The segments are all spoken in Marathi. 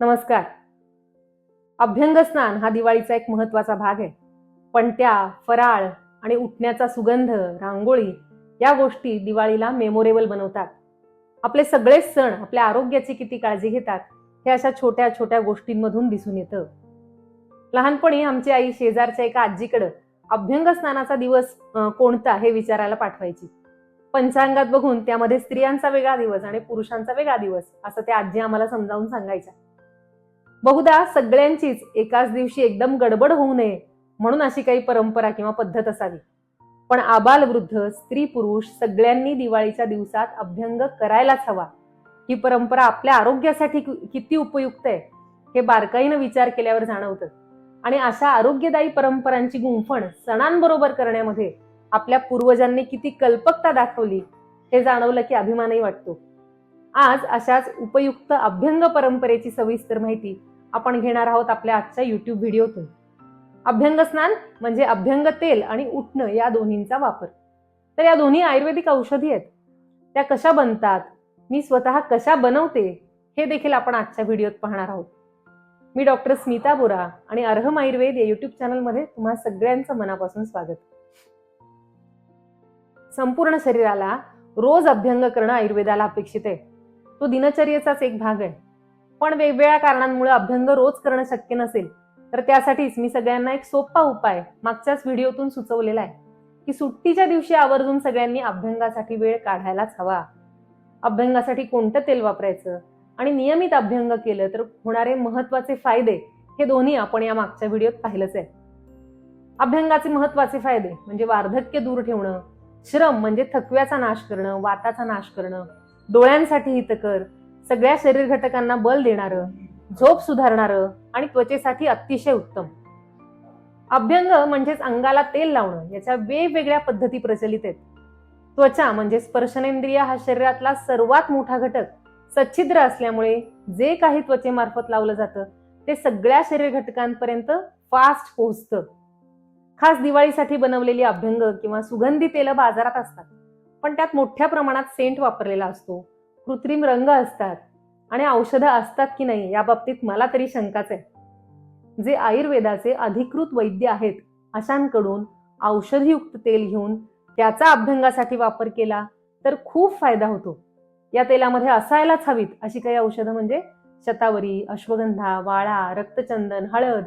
नमस्कार. अभ्यंग स्नान हा दिवाळीचा एक महत्त्वाचा भाग आहे. पणत्या फराळ आणि उठण्याचा सुगंध रांगोळी या गोष्टी दिवाळीला मेमोरेबल बनवतात. आपले सगळेच सण आपल्या आरोग्याची किती काळजी घेतात हे अशा छोट्या छोट्या गोष्टींमधून दिसून येतं. लहानपणी आमची आई शेजारच्या एका आजीकडं अभ्यंग स्नानाचा दिवस कोणता हे विचारायला पाठवायची. पंचांगात बघून त्यामध्ये स्त्रियांचा वेगळा दिवस आणि पुरुषांचा वेगळा दिवस असं त्या आजी आम्हाला समजावून सांगायच्या. बहुधा सगळ्यांचीच एकाच दिवशी एकदम गडबड होऊ नये म्हणून अशी काही परंपरा किंवा पद्धत असावी. पण आबाल वृद्ध स्त्री पुरुष सगळ्यांनी दिवाळीच्या दिवसात अभ्यंग करायलाच हवा. ही परंपरा आपल्या आरोग्यासाठी किती उपयुक्त आहे हे बारकाईनं विचार केल्यावर जाणवतं. आणि अशा आरोग्यदायी परंपरांची गुंफण सणांबरोबर करण्यामध्ये आपल्या पूर्वजांनी किती कल्पकता दाखवली हे जाणवलं की अभिमानही वाटतो. आज अशाच उपयुक्त अभ्यंग परंपरेची सविस्तर माहिती आपण घेणार आहोत आपल्या आजच्या युट्यूब व्हिडिओतून. अभ्यंग स्नान म्हणजे अभ्यंग तेल आणि उठणं या दोन्हींचा वापर. तर या दोन्ही आयुर्वेदिक औषधी आहेत. त्या कशा बनतात? मी स्वतः कशा बनवते? हे देखील आपण आजच्या व्हिडिओत पाहणार आहोत. मी डॉक्टर स्मिता बोरा आणि अर्हम आयुर्वेद या युट्यूब चॅनलमध्ये तुम्हा सगळ्यांचं मनापासून स्वागत. संपूर्ण शरीराला रोज अभ्यंग करणं आयुर्वेदाला अपेक्षित आहे. तो दिनचर्येचाच एक भाग आहे. पण वेगवेगळ्या कारणांमुळे अभ्यंग रोज करणं शक्य नसेल तर त्यासाठीच मी सगळ्यांना एक सोपा उपाय मागच्याच व्हिडिओतून सुचवलेला आहे की सुट्टीच्या दिवशी आवर्जून सगळ्यांनी अभ्यंगासाठी वेळ काढायलाच हवा. अभ्यंगासाठी कोणतं तेल वापरायचं आणि नियमित अभ्यंग केलं तर होणारे महत्त्वाचे फायदे हे दोन्ही आपण या मागच्या व्हिडिओत पाहिलंच आहे. अभ्यंगाचे महत्त्वाचे फायदे म्हणजे वार्धक्य दूर ठेवणं श्रम म्हणजे थकव्याचा नाश करणं वाताचा नाश करणं डोळ्यांसाठी हितकर सगळ्या शरीर घटकांना बल देणारं झोप सुधारणारं आणि त्वचेसाठी अतिशय उत्तम. अभ्यंग म्हणजेच अंगाला तेल लावणं याच्या वेगवेगळ्या पद्धती प्रचलित आहेत. त्वचा म्हणजे स्पर्शनेंद्रिय हा शरीरातला सर्वात मोठा घटक. सच्छिद्र असल्यामुळे जे काही त्वचेमार्फत लावलं जातं ते सगळ्या शरीर घटकांपर्यंत फास्ट पोहोचतं. खास दिवाळीसाठी बनवलेली अभ्यंग किंवा सुगंधी तेलं बाजारात असतात पण त्यात मोठ्या प्रमाणात सेंट वापरलेला असतो. कृत्रिम रंग असतात आणि औषधं असतात की नाही या बाबतीत मला तरी शंकाच आहे. जे आयुर्वेदाचे अधिकृत वैद्य आहेत अशांकडून औषधयुक्त तेल घेऊन त्याचा अभ्यंगासाठी वापर केला तर खूप फायदा होतो. या तेलामध्ये असायलाच हवीत अशी काही औषधं म्हणजे शतावरी अश्वगंधा वाळा रक्तचंदन हळद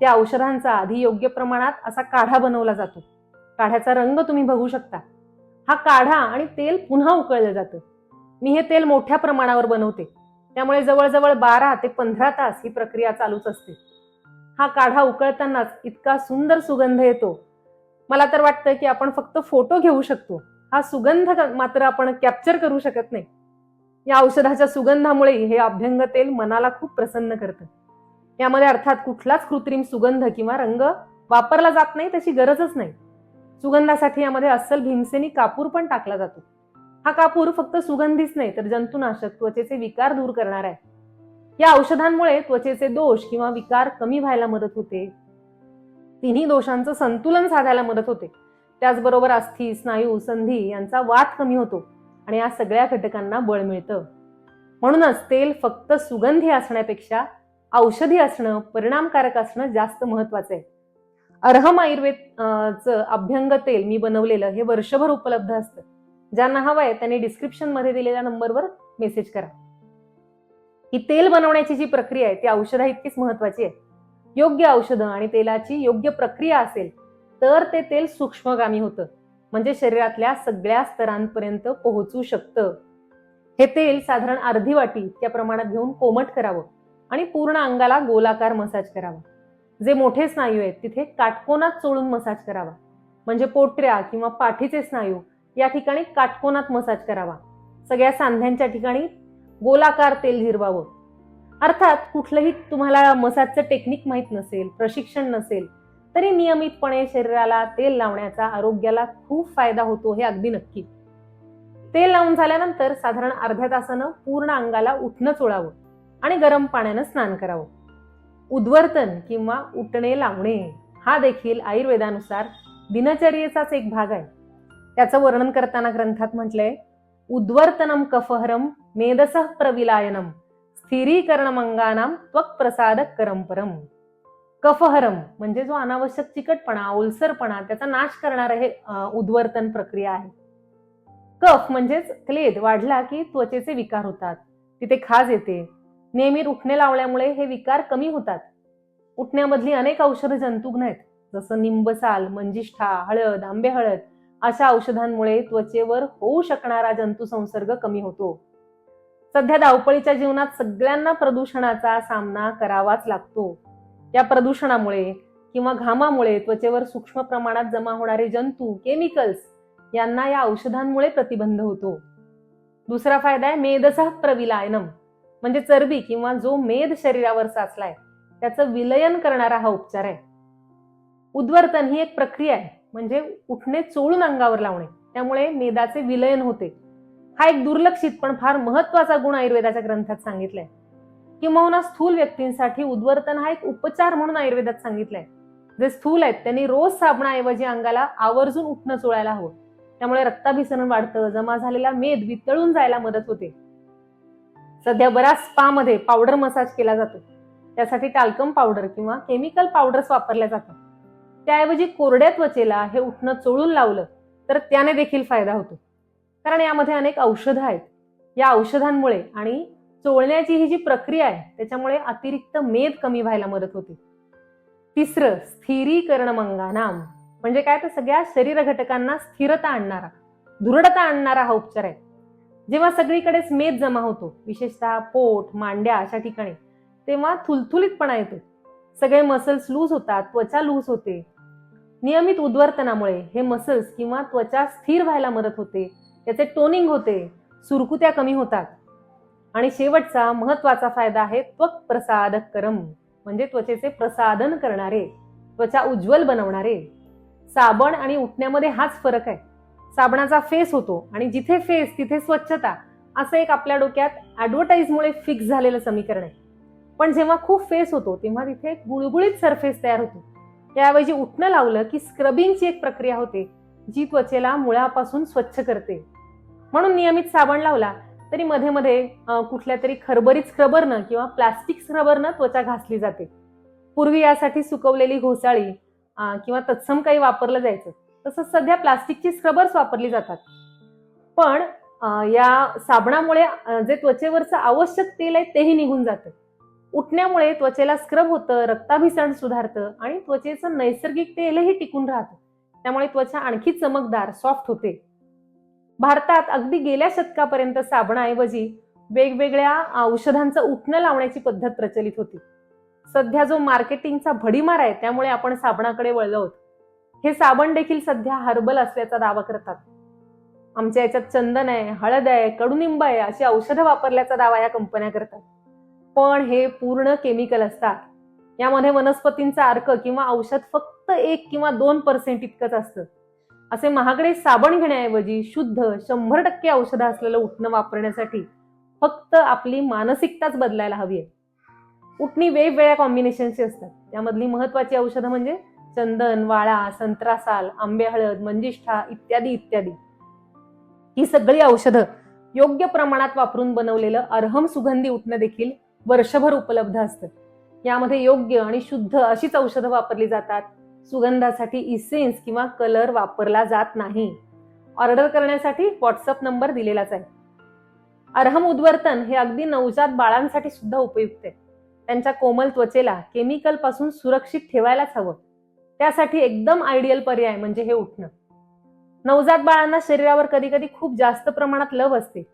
त्या औषधांचा आधी योग्य प्रमाणात असा काढा बनवला जातो. काढ्याचा रंग तुम्ही बघू शकता. हा काढा आणि तेल पुन्हा उकळलं जातं. मी हे तेल मोठ्या प्रमाणावर बनवते. त्यामुळे जवळजवळ बारा ते पंधरा तास ही प्रक्रिया चालूच असते. हा काढा उकळतानाच इतका सुंदर सुगंध येतो. मला तर वाटतं की आपण फक्त फोटो घेऊ शकतो. हा सुगंध मात्र आपण कॅप्चर करू शकत नाही. या औषधाच्या सुगंधामुळे हे अभ्यंग तेल मनाला खूप प्रसन्न करतं. यामध्ये अर्थात कुठलाच कृत्रिम सुगंध किंवा रंग वापरला जात नाही तशी गरजच नाही. सुगंधासाठी यामध्ये अस्सल भीमसेनी कापूर पण टाकला जातो. हा कापूर फक्त सुगंधीच नाही तर जंतुनाशक त्वचेचे विकार दूर करणार आहे. या औषधांमुळे त्वचेचे दोष किंवा विकार कमी व्हायला मदत होते. तिन्ही दोषांचं संतुलन साधायला मदत होते. त्याचबरोबर अस्थि स्नायू संधी यांचा वाद कमी होतो आणि या सगळ्या घटकांना बळ मिळतं. म्हणूनच तेल फक्त सुगंधी असण्यापेक्षा औषधी असणं परिणामकारक असणं जास्त महत्वाचं आहे. अर्हम आयुर्वेदचं अभ्यंग तेल मी बनवलेलं हे वर्षभर उपलब्ध असतं. ज्यांना हवं आहे त्यांनी डिस्क्रिप्शनमध्ये दिलेल्या नंबरवर मेसेज करा. ही तेल बनवण्याची जी प्रक्रिया आहे ती औषधा इतकीच महत्वाची आहे. योग्य औषधं आणि तेलाची योग्य प्रक्रिया असेल तर ते तेल सूक्ष्मगामी होतं. म्हणजे शरीरातल्या सगळ्या स्तरांपर्यंत पोहोचू शकतं. हे तेल साधारण अर्धी वाटी इतक्या प्रमाणात घेऊन कोमट करावं आणि पूर्ण अंगाला गोलाकार मसाज करावा. जे मोठे स्नायू आहेत तिथे काटकोनात चोळून मसाज करावा. म्हणजे पोटऱ्या किंवा पाठीचे स्नायू या ठिकाणी काटकोनात मसाज करावा. सगळ्या सांध्यांच्या ठिकाणी गोलाकार तेल झिरवावं अर्थात कुठलंही तुम्हाला मसाजचं टेक्निक माहीत नसेल प्रशिक्षण नसेल तरी नियमितपणे शरीराला तेल लावण्याचा आरोग्याला खूप फायदा होतो हे अगदी नक्की. तेल लावून झाल्यानंतर साधारण अर्ध्या तासानं पूर्ण अंगाला उठणं चोळावं आणि गरम पाण्यानं स्नान करावं. उद्वर्तन किंवा उठणे लावणे हा देखील आयुर्वेदानुसार दिनचर्येचाच एक भाग आहे. त्याचं वर्णन करताना ग्रंथात म्हटलंय उद्वर्तनम कफहरम मेदसः प्रविलायनम स्थिरीकरणमंगानाम त्वक प्रसादक करंपरम कफहरम म्हणजे जो अनावश्यक चिकटपणा ओलसरपणा त्याचा नाश करणारं हे उद्वर्तन प्रक्रिया आहे. कफ म्हणजेच क्लेद वाढला की त्वचेचे विकार होतात. तिथे खाज येते. नेहमी उठणे लावल्यामुळे हे विकार कमी होतात. उठण्यामधली अनेक औषध जंतुघ्न आहेत जसं निंबसाल मंजिष्ठा हळद आंबे हळद अशा औषधांमुळे त्वचेवर होऊ शकणारा जंतू संसर्ग कमी होतो. सध्या धावपळीच्या जीवनात सगळ्यांना प्रदूषणाचा सामना करावाच लागतो. या प्रदूषणामुळे किंवा घामामुळे त्वचेवर सूक्ष्म प्रमाणात जमा होणारे जंतू केमिकल्स यांना या औषधांमुळे प्रतिबंध होतो. दुसरा फायदा आहे मेदसह प्रविलायनम म्हणजे चरबी किंवा जो मेद शरीरावर साचलाय त्याचं विलयन करणारा हा उपचार आहे. उद्वर्तन ही एक प्रक्रिया आहे. म्हणजे उठणे चोळून अंगावर लावणे. त्यामुळे मेदाचे विलयन होते. हा एक दुर्लक्षित पण फार महत्त्वाचा गुण आयुर्वेदाच्या ग्रंथात सांगितलाय. किंबहुना स्थूल व्यक्तींसाठी उद्वर्तन हा एक उपचार म्हणून आयुर्वेदात सांगितलंय. जे स्थूल आहेत त्यांनी रोज साबणाऐवजी अंगाला आवर्जून उठणं चोळायला हवं. त्यामुळे रक्ताभिसरण वाढतं जमा झालेला मेद वितळून जायला मदत होते. सध्या बऱ्याच स्पा मध्ये पावडर मसाज केला जातो. त्यासाठी टाल्कम पावडर किंवा केमिकल पावडर्स वापरल्या जातात. त्याऐवजी कोरड्या त्वचेला हे उठणं चोळून लावलं तर त्याने देखील फायदा होतो. कारण यामध्ये अनेक औषधं आहेत. या औषधांमुळे आणि चोळण्याची ही जी प्रक्रिया आहे त्याच्यामुळे अतिरिक्त मेद कमी व्हायला मदत होते. तिसरं स्थिरीकरण मंगानाम म्हणजे काय? तर सगळ्या शरीर घटकांना स्थिरता आणणारा दृढता आणणारा हा उपचार आहे. जेव्हा सगळीकडेच मेद जमा होतो विशेषतः पोट मांड्या अशा ठिकाणी तेव्हा थुलथुलीतपणा येतो. सगळे मसल्स लूज होतात त्वचा लूज होते. नियमित उद्वर्तनामुळे हे मसल्स किंवा त्वचा स्थिर व्हायला मदत होते. त्याचे टोनिंग होते. सुरकुत्या कमी होतात. आणि शेवटचा महत्त्वाचा फायदा आहे त्वक प्रसादक करम म्हणजे त्वचेचे प्रसादन करणारे त्वचा उज्ज्वल बनवणारे. साबण आणि उठण्यामध्ये हाच फरक आहे. साबणाचा फेस होतो आणि जिथे फेस तिथे स्वच्छता असं एक आपल्या डोक्यात ॲडव्हर्टाईजमुळे फिक्स झालेलं समीकरण आहे. पण जेव्हा खूप फेस होतो तेव्हा तिथे गुळगुळीत सरफेस तयार होतो. त्याऐवजी उठणं लावलं की स्क्रबिंगची एक प्रक्रिया होते जी त्वचेला मुळापासून स्वच्छ करते. म्हणून नियमित साबण लावला तरी मध्ये मध्ये कुठल्या तरी खरबरीत स्क्रबरनं किंवा प्लास्टिक स्क्रबरनं त्वचा घासली जाते. पूर्वी यासाठी सुकवलेली घोसाळी किंवा तत्सम काही वापरलं जायचं. तसंच सध्या प्लास्टिकची स्क्रबर्स वापरली जातात. पण या साबणामुळे जे त्वचेवरचं आवश्यक तेल आहे तेही निघून जातं. उठण्यामुळे त्वचेला स्क्रब होतं रक्ताभिसरण सुधारतं आणि त्वचेचं नैसर्गिक तेलही टिकून राहतं. त्यामुळे त्वचा आणखी चमकदार सॉफ्ट होते. भारतात अगदी गेल्या शतकापर्यंत साबणाऐवजी वेगवेगळ्या औषधांचं उठणं लावण्याची पद्धत प्रचलित होती. सध्या जो मार्केटिंगचा भडीमार आहे त्यामुळे आपण साबणाकडे वळलो आहोत. हे साबण देखील सध्या हर्बल असल्याचा दावा करतात. आमच्या याच्यात चंदन आहे हळद आहे कडुनिंब आहे अशी औषधं वापरल्याचा दावा या कंपन्या करतात. पण हे पूर्ण केमिकल असतात. यामध्ये वनस्पतींचा अर्क किंवा औषध फक्त एक किंवा दोन पर्सेंट इतकंच असतं. असे महागडे साबण घेण्याऐवजी शुद्ध शंभर टक्के औषधं असलेलं उठणं वापरण्यासाठी फक्त आपली मानसिकताच बदलायला हवी आहे. उठणी वेगवेगळ्या कॉम्बिनेशनची असतात. त्यामधली महत्वाची औषधं म्हणजे चंदन वाळा संत्रासाल आंबे हळद मंजिष्ठा इत्यादी इत्यादी. ही सगळी औषधं योग्य प्रमाणात वापरून बनवलेलं अर्हम सुगंधी उठणं देखील वर्षभर उपलब्ध असतं यामध्ये योग्य आणि शुद्ध अशीच औषधं वापरली जातात. सुगंधासाठी इसेन्स किंवा कलर वापरला जात नाही. ऑर्डर करण्यासाठी व्हॉट्सअप नंबर दिलेलाच आहे. अर्हम उद्वर्तन हे अगदी नवजात बाळांसाठी सुद्धा उपयुक्त आहे. त्यांच्या कोमल त्वचेला केमिकलपासून सुरक्षित ठेवायलाच हवं. त्यासाठी एकदम आयडियल पर्याय म्हणजे हे उठणं. नवजात बाळांना शरीरावर कधी कधी खूप जास्त प्रमाणात लव असते.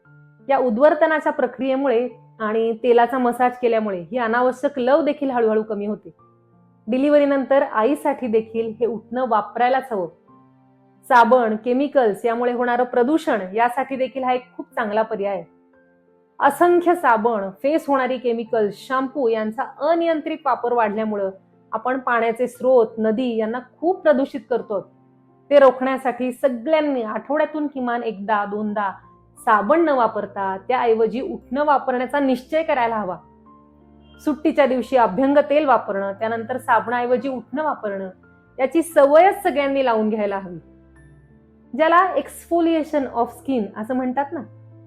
या उद्वर्तनाच्या प्रक्रियेमुळे आणि तेलाचा मसाज केल्यामुळे ही अनावश्यक लव देखील हळूहळू कमी होते. डिलिव्हरीनंतर आईसाठी देखील हे उठणं वापरायलाच हवं. साबण केमिकल्स यामुळे होणारं प्रदूषण यासाठी देखील हा एक खूप चांगला पर्याय आहे. असंख्य साबण फेस होणारी केमिकल्स शॅम्पू यांचा अनियंत्रित वापर वाढल्यामुळं आपण पाण्याचे स्रोत नदी यांना खूप प्रदूषित करतो ते रोखण्यासाठी सगळ्यांनी आठवड्यातून किमान एकदा दोनदा साबण न वापरता त्याऐवजी उठणं वापरण्याचा निश्चय करायला हवा. सुट्टीच्या दिवशी अभ्यंग तेल वापरणं त्यानंतर साबणाऐवजी उठणं वापरणं याची सवयच सगळ्यांनी लावून घ्यायला हवी. ज्याला एक्सफोलिएशन ऑफ स्किन असं म्हणतात ना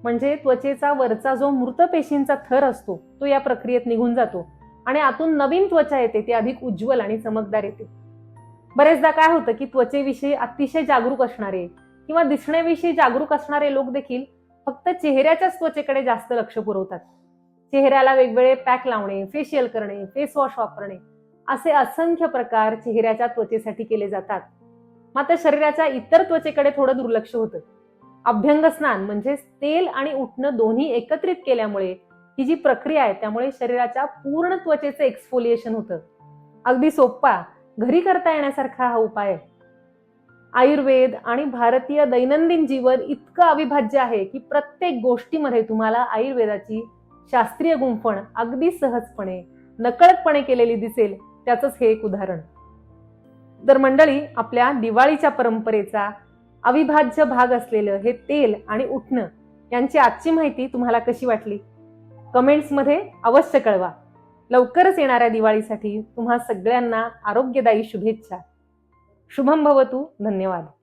म्हणजे त्वचेचा वरचा जो मृत पेशींचा थर असतो तो या प्रक्रियेत निघून जातो आणि आतून नवीन त्वचा येते ती अधिक उज्ज्वल आणि चमकदार येते. बरेचदा काय होतं की त्वचेविषयी अतिशय जागरूक असणारे किंवा दिसण्याविषयी जागरूक असणारे लोक देखील फक्त चेहऱ्याच्याच त्वचेकडे जास्त लक्ष पुरवतात. चेहऱ्याला वेगवेगळे पॅक लावणे फेशियल करणे फेस वॉश वापरणे असे असंख्य प्रकार चेहऱ्याच्या त्वचेसाठी केले जातात. मात्र शरीराच्या इतर त्वचेकडे थोडं दुर्लक्ष होतं. अभ्यंग स्नान म्हणजेच तेल आणि उठणं दोन्ही एकत्रित केल्यामुळे ही जी प्रक्रिया आहे त्यामुळे शरीराच्या पूर्ण त्वचेचं एक्सफोलिएशन होतं. अगदी सोप्पा घरी करता येण्यासारखा हा उपाय आहे. आयुर्वेद आणि भारतीय दैनंदिन जीवन इतकं अविभाज्य आहे की प्रत्येक गोष्टीमध्ये तुम्हाला आयुर्वेदाची शास्त्रीय गुंफण अगदी सहजपणे नकळतपणे केलेली दिसेल. त्याचंच हे एक उदाहरण. तर मंडळी आपल्या दिवाळीच्या परंपरेचा अविभाज्य भाग असलेलं हे तेल आणि उठणं यांची आजची माहिती तुम्हाला कशी वाटली? कमेंट्समध्ये अवश्य कळवा. लवकरच येणाऱ्या दिवाळीसाठी तुम्हा सगळ्यांना आरोग्यदायी शुभेच्छा. शुभम भवतु धन्यवाद.